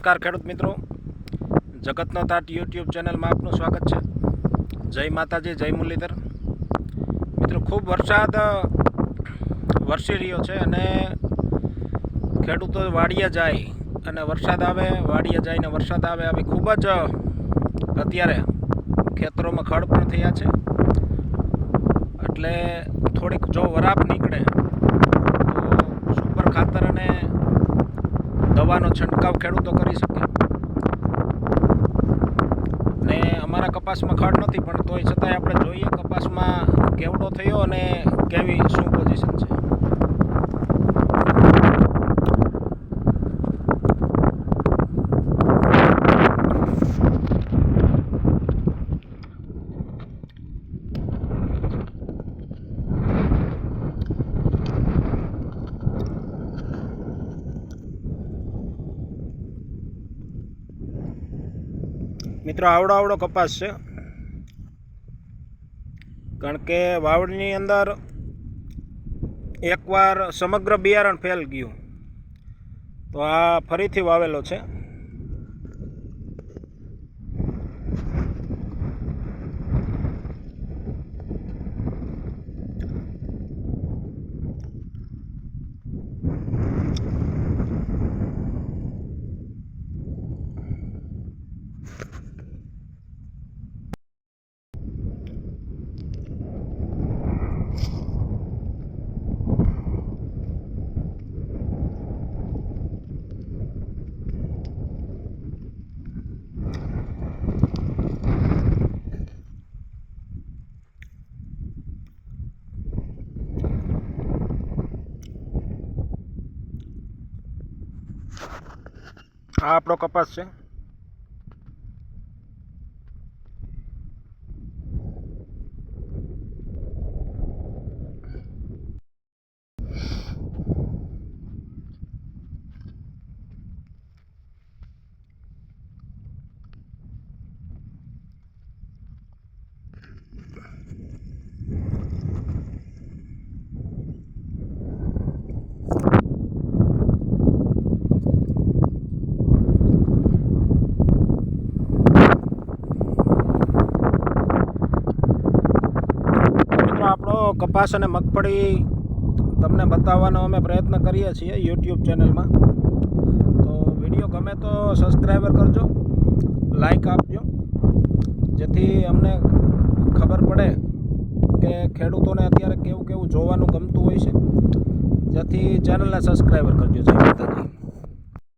નમસ્કાર ખેડૂત મિત્રો. જગતનો તાટ યુટ્યુબ ચેનલમાં આપનું સ્વાગત છે. જય માતાજી, જય મુરલીધર. મિત્રો, ખૂબ વરસાદ વરસી રહ્યો છે અને ખેડૂતો વાડીએ જાય અને વરસાદ આવે, વાડીએ જાય ને વરસાદ આવે આવી ખૂબ જ અત્યારે ખેતરોમાં ખડ પણ થયા છે. એટલે થોડીક જો વરાપ નીકળે, તો સુપર ખાતર અને દવાનો છંટકાવ ખેડૂતો કરી શકે. ને અમારા કપાસમાં ખડ નથી, પણ તોય છતાંય આપણે જોઈએ કપાસમાં કેવડો થયો અને કેવી મિત્રો, આવડો આવડો કપાસ છે. કારણ કે વાવડની અંદર એકવાર સમગ્ર બિયારણ ફેલ ગયું. તો આ ફરીથી વાવેલો છે. આ આપણો કપાસ છે મિત્રો આપણો કપાસ અને મગફળી તમને બતાવવાનો અમે પ્રયત્ન કરીએ છીએ યુટ્યુબ ચેનલમાં. તો વીડિયો ગમે તો સબસ્ક્રાઈબર કરજો, લાઈક આપજો, જેથી અમને ખબર પડે કે ખેડૂતોને અત્યારે કેવું કેવું જોવાનું ગમતું હોય છે. જેથી ચેનલને સબસ્ક્રાઈબર કરજો. જય માતાજી.